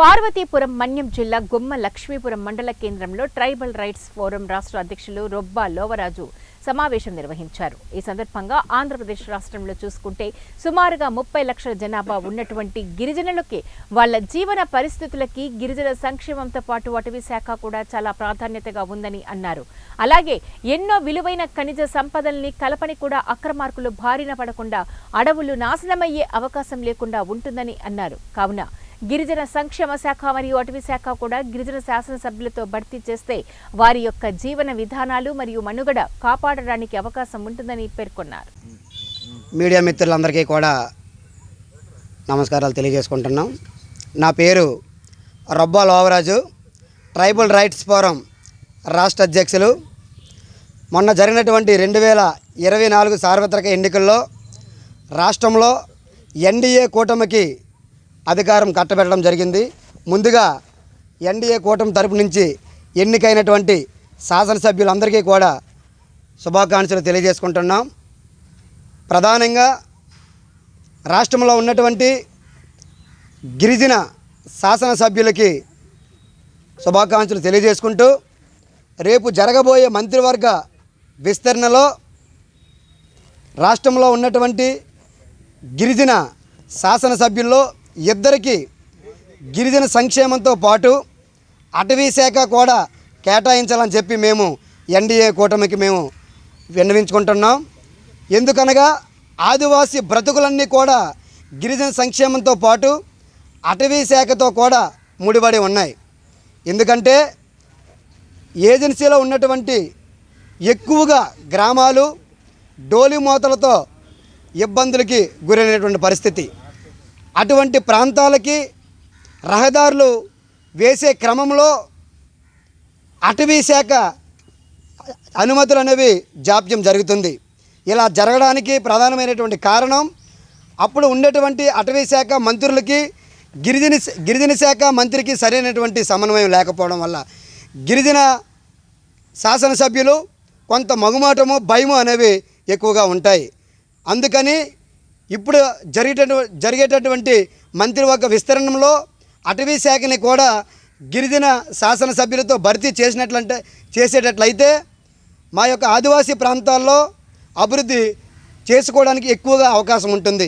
పార్వతీపురం మన్యం జిల్లా గుమ్మ లక్ష్మీపురం మండల కేంద్రంలో ట్రైబల్ రైట్స్ ఫోరం రాష్ట్ర అధ్యక్షులు రొబ్బా లోవరాజు సమావేశం నిర్వహించారు. ఈ సందర్భంగా ఆంధ్రప్రదేశ్ రాష్ట్రంలో చూసుకుంటే సుమారుగా ముప్పై లక్షల జనాభా ఉన్నటువంటి గిరిజనులకి వాళ్ళ జీవన పరిస్థితులకి గిరిజన సంక్షేమంతో పాటు అటవీ శాఖ కూడా చాలా ప్రాధాన్యతగా ఉందని అన్నారు. అలాగే ఎన్నో విలువైన ఖనిజ సంపదల్ని కలపని కూడా అక్రమార్కులు భారిన పడకుండా అడవులు నాశనమయ్యే అవకాశం లేకుండా ఉంటుందని అన్నారు. కావున గిరిజన సంక్షేమ శాఖ మరియు అటవీ శాఖ కూడా గిరిజన శాసనసభ్యులతో భర్తీ చేస్తే వారి యొక్క జీవన విధానాలు మరియు మనుగడ కాపాడడానికి అవకాశం ఉంటుందని పేర్కొన్నారు. మీడియా మిత్రులందరికీ కూడా నమస్కారాలు తెలియజేసుకుంటున్నాం. నా పేరు Rabba Lovaraju tribal rights forum రాష్ట్ర అధ్యక్షులు. మొన్న జరిగినటువంటి రెండు వేల ఇరవై నాలుగు సార్వత్రిక ఎన్నికల్లో రాష్ట్రంలో ఎన్డీఏ కూటమికి అధికారం కట్టబెట్టడం జరిగింది. ముందుగా ఎన్డీఏ కూటమి తరపు నుంచి ఎన్నికైనటువంటి శాసనసభ్యులందరికీ కూడా శుభాకాంక్షలు తెలియజేసుకుంటున్నాం. ప్రధానంగా రాష్ట్రంలో ఉన్నటువంటి గిరిజన శాసనసభ్యులకి శుభాకాంక్షలు తెలియజేసుకుంటూ రేపు జరగబోయే మంత్రివర్గ విస్తరణలో రాష్ట్రంలో ఉన్నటువంటి గిరిజన శాసనసభ్యుల్లో ఇద్దరికి గిరిజన సంక్షేమంతో పాటు అటవీ శాఖ కూడా కేటాయించాలని చెప్పి మేము ఎన్డీఏ కూటమికి మేము విన్నవించుకుంటున్నాం. ఎందుకనగా ఆదివాసీ బ్రతుకులన్నీ కూడా గిరిజన సంక్షేమంతో పాటు అటవీ శాఖతో కూడా ముడిపడి ఉన్నాయి. ఎందుకంటే ఏజెన్సీలో ఉన్నటువంటి ఎక్కువగా గ్రామాలు డోలిమూతలతో ఇబ్బందులకి గురైనటువంటి పరిస్థితి. అటువంటి ప్రాంతాలకి రహదారులు వేసే క్రమంలో అటవీ శాఖ అనుమతులు అనేవి జాప్యం జరుగుతుంది. ఇలా జరగడానికి ప్రధానమైనటువంటి కారణం అప్పుడు ఉండేటువంటి అటవీ శాఖ మంత్రులకి గిరిజన గిరిజన శాఖ మంత్రికి సరైనటువంటి సమన్వయం లేకపోవడం వల్ల గిరిజన శాసనసభ్యులు కొంత మగుమాటము భయము అనేవి ఎక్కువగా ఉంటాయి. అందుకని ఇప్పుడు జరిగేట జరిగేటటువంటి మంత్రివర్గ విస్తరణలో అటవీ శాఖని కూడా గిరిజన శాసనసభ్యులతో భర్తీ చేసినట్లంటే చేసేటట్లయితే మా యొక్క ఆదివాసీ ప్రాంతాల్లో అభివృద్ధి చేసుకోవడానికి ఎక్కువగా అవకాశం ఉంటుంది.